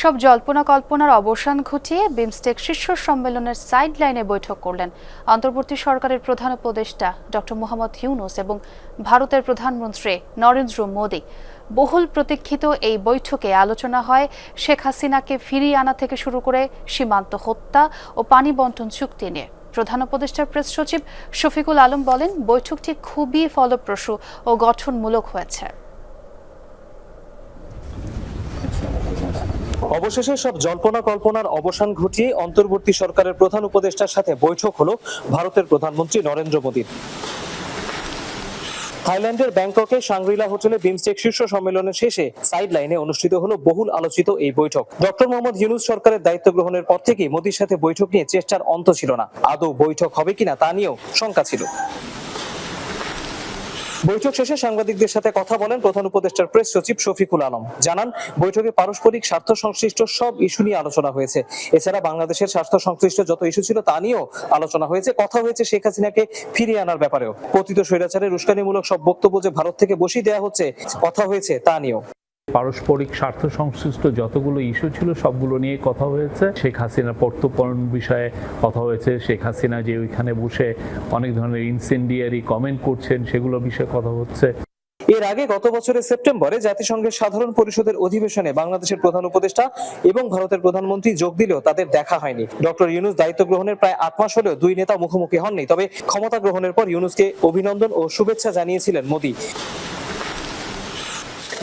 সব জল্পনা কল্পনার অবসান ঘটিয়ে বিমস্টেক শীর্ষ সম্মেলনের সাইড লাইনে বৈঠক করলেন অন্তর্বর্তী সরকারের প্রধান উপদেষ্টা ডক্টর মোহাম্মদ ইউনুস এবং ভারতের প্রধানমন্ত্রী নরেন্দ্র মোদী। বহুল প্রতীক্ষিত এই বৈঠকে আলোচনা হয় শেখ হাসিনাকে ফিরিয়ে আনা থেকে শুরু করে সীমান্ত হত্যা ও পানি বন্টন চুক্তি নিয়ে। প্রধান উপদেষ্টার প্রেস সচিব শফিকুল আলম বলেন, বৈঠকটি খুবই ফলপ্রসূ ও গঠনমূলক হয়েছে। অবশেষে সব জল্পনা কল্পনার অবসান ঘটিয়ে অন্তর্বর্তী সরকারের প্রধান উপদেষ্টার সাথে বৈঠক হলো ভারতের প্রধানমন্ত্রী নরেন্দ্র মোদীর থাইল্যান্ডের ব্যাংককে সাংগ্রিলা হোটেলে বিমস্টেক শীর্ষ সম্মেলনের শেষে সাইড লাইনে অনুষ্ঠিত হলো বহুল আলোচিত এই বৈঠক। ডক্টর মোহাম্মদ ইউনুস সরকারের দায়িত্ব গ্রহণের পর থেকেই মোদীর সাথে বৈঠক নিয়ে চেষ্টার অন্ত ছিল না। আদৌ বৈঠক হবে কিনা তা নিয়েও শঙ্কা ছিল। বৈঠক শেষে সাংবাদিকদের সাথে কথা বলেন প্রধান উপদেষ্টার প্রেস সচিব শফিকুল আলম। জানান, বৈঠকে পারস্পরিক স্বার্থ সংশ্লিষ্ট সব ইস্যু নিয়ে আলোচনা হয়েছে। এছাড়া বাংলাদেশের স্বার্থ সংশ্লিষ্ট যত ইস্যু ছিল তা নিয়েও আলোচনা হয়েছে। কথা হয়েছে শেখ হাসিনাকে ফিরিয়ে আনার ব্যাপারেও। পতিত স্বৈরাচারের উস্কানিমূলক সব বক্তব্য যে ভারত থেকে বসিয়ে দেওয়া হচ্ছে, কথা হয়েছে তা নিয়েও। পারস্পরিক স্বার্থ সংশ্লিষ্ট যতগুলো ইস্যু ছিল, সবগুলো নিয়ে কথা হয়েছে। শেখ হাসিনার প্রত্যর্পণ বিষয়ে কথা হয়েছে। শেখ হাসিনা যে ওইখানে বসে অনেক ধরনের ইনসেন্ডিয়ারি কমেন্ট করছেন, সেগুলো বিষয়ে কথা হচ্ছে। এর আগে গত বছরের সেপ্টেম্বরে জাতিসংঘের সাধারণ পরিষদের অধিবেশনে বাংলাদেশের প্রধান উপদেষ্টা এবং ভারতের প্রধানমন্ত্রী যোগ দিলেও তাদের দেখা হয়নি। ডক্টর ইউনুস দায়িত্ব গ্রহণের প্রায় আট মাস হলেও দুই নেতা মুখোমুখি হননি। তবে ক্ষমতা গ্রহণের পর ইউনুসকে অভিনন্দন ও শুভেচ্ছা জানিয়েছিলেন মোদী।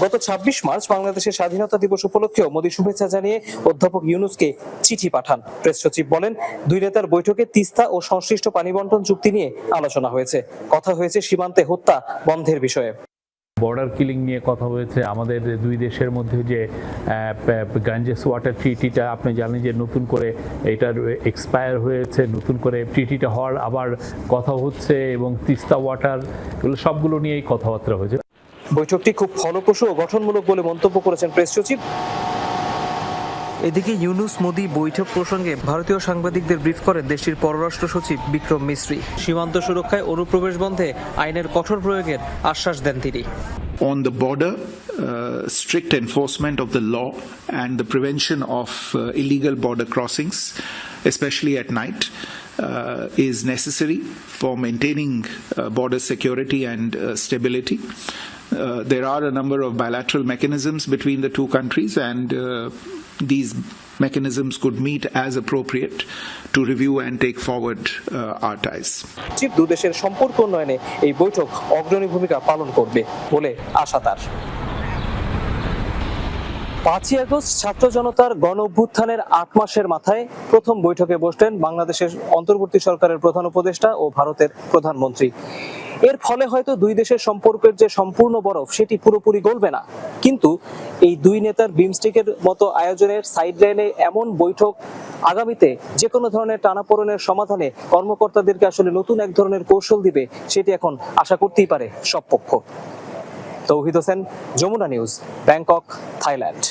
গত ২৬ মার্চ বাংলাদেশের স্বাধীনতা দিবস উপলক্ষেও মোদী শুভেচ্ছা জানিয়ে অধ্যাপক ইউনুসকে চিঠি পাঠান। প্রেস সচিব বলেন, দুই নেতার বৈঠকে তিস্তা ও সংশ্লিষ্ট পানি বন্টন চুক্তি নিয়ে আলোচনা হয়েছে। কথা হয়েছে সীমান্তে হত্যা বন্ধের বিষয়ে। বর্ডার কিলিং নিয়ে কথা হয়েছে। আমাদের দুই দেশের মধ্যে যে গাঞ্জেস ওয়াটার ট্রিটিটা আপনি জানেন যে নতুন করে এটার এক্সপায়ার হয়েছে। নতুন করে ট্রিটিটা হওয়ার আবার কথা হচ্ছে এবং তিস্তা ওয়াটার এগুলো সবগুলো নিয়েই কথাবার্তা হয়েছে। বৈঠকটি খুব ফলপ্রসূ ও গঠনমূলক বলে মন্তব্য করেছেন প্রেস সচিব এদিকে ইউনুস মোদি বৈঠক প্রসঙ্গে ভারতীয় সাংবাদিকদের ব্রিফ করেন দেশটির পররাষ্ট্র সচিব বিক্রম মিশ্রি সীমান্ত সুরক্ষায় অনুপ্রবেশ বন্ধে আইনের কঠোর প্রয়োগের আশ্বাস দেন তিনি on the border, uh, strict enforcement of the law and the prevention of uh, illegal border crossings, especially at night, uh, is necessary for maintaining uh, border security and uh, stability. Uh, there are a number of bilateral mechanisms between the two countries, and uh, these mechanisms could meet as appropriate to review and take forward uh, our ties. সচিব দু দেশের সম্পর্ক উন্নয়নে এই বৈঠক অগ্রণী ভূমিকা পালন করবে বলে আশা তার পাঁচই আগস্ট ছাত্র জনতার গণ অভ্যুত্থানের আট মাসের মাথায় প্রথম বৈঠকে বসলেন বাংলাদেশের অন্তর্বর্তী সরকারের প্রধান উপদেষ্টা ও ভারতের প্রধানমন্ত্রী এর ফলে হয়তো দুই দেশের সম্পর্কের যে সম্পূর্ণ বরফ, সেটি পুরোপুরি গলবে না। কিন্তু এই দুই নেতার বিমস্টিকের মতো আয়োজনের সাইডলাইনে এমন বৈঠক আগামীতে যে কোনো ধরনের টানাপোড়েনের সমাধানে কর্মকর্তাদেরকে আসলে নতুন এক ধরনের কৌশল দিবে, সেটি এখন আশা করতেই পারে সব পক্ষ। Touhid Hossain, Jamuna News, Bangkok, Thailand.